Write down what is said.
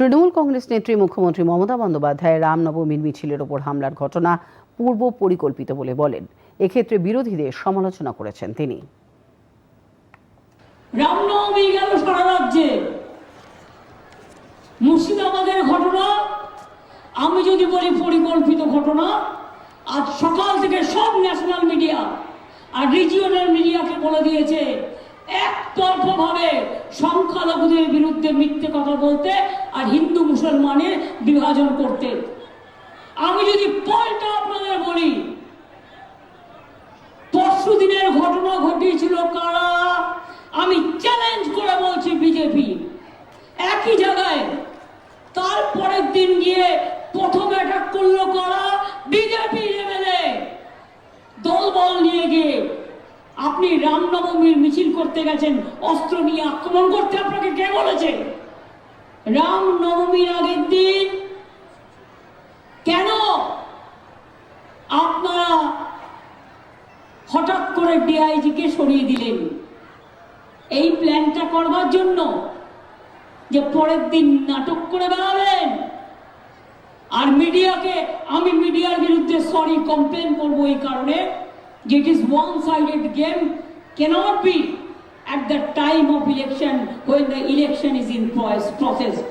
তৃণমূল কংগ্রেস নেত্রী মুখ্যমন্ত্রী মমতা বন্দ্যোপাধ্যায় রামনবমীর মিছিলের ওপর হামলার ঘটনা পূর্ব পরিকল্পিত বলে বলেন। এক্ষেত্রে বিরোধীদের সমালোচনা করেছেন তিনি। রামনবমী গেল সারা রাজ্যে। মুর্শিদাবাদের ঘটনা, আমি যদি বলি পরিকল্পিত ঘটনা, আজ সকাল থেকে সব ন্যাশনাল মিডিয়া আর রিজিওনাল মিডিয়াকে বলে দিয়েছে একতরফাভাবে সংখ্যালঘুদের বিরুদ্ধে মিথ্যে কথা বলতে আর হিন্দু মুসলমানের বিভাজন করতে। আমি যদি পয়টা আপনাদের বলি, পরশু দিনের ঘটনা ঘটিয়েছিল কারা? আমি চ্যালেঞ্জ করে বলছি বিজেপি একই জায়গায় তারপরের দিন গিয়ে প্রথম অ্যাটাক করল কারা বিজেপি এমএলএ দলবল নিয়ে গিয়ে আপনি রামনবমীর মিছিল করতে গেছেন, অস্ত্র নিয়ে আক্রমণ করতে আপনাকে কে বলেছে? রামনবমীর আগের দিন কেন আপনারা হঠাৎ করে ডিআইজিকে সরিয়ে দিলেন? এই প্ল্যানটা করবার জন্য যে পরের দিন নাটক করে বেড়াবেন? আর মিডিয়াকে, আমি মিডিয়ার বিরুদ্ধে সরি, কমপ্লেন করব এই কারণে it is one-sided game cannot be at the time of election when the election is in process.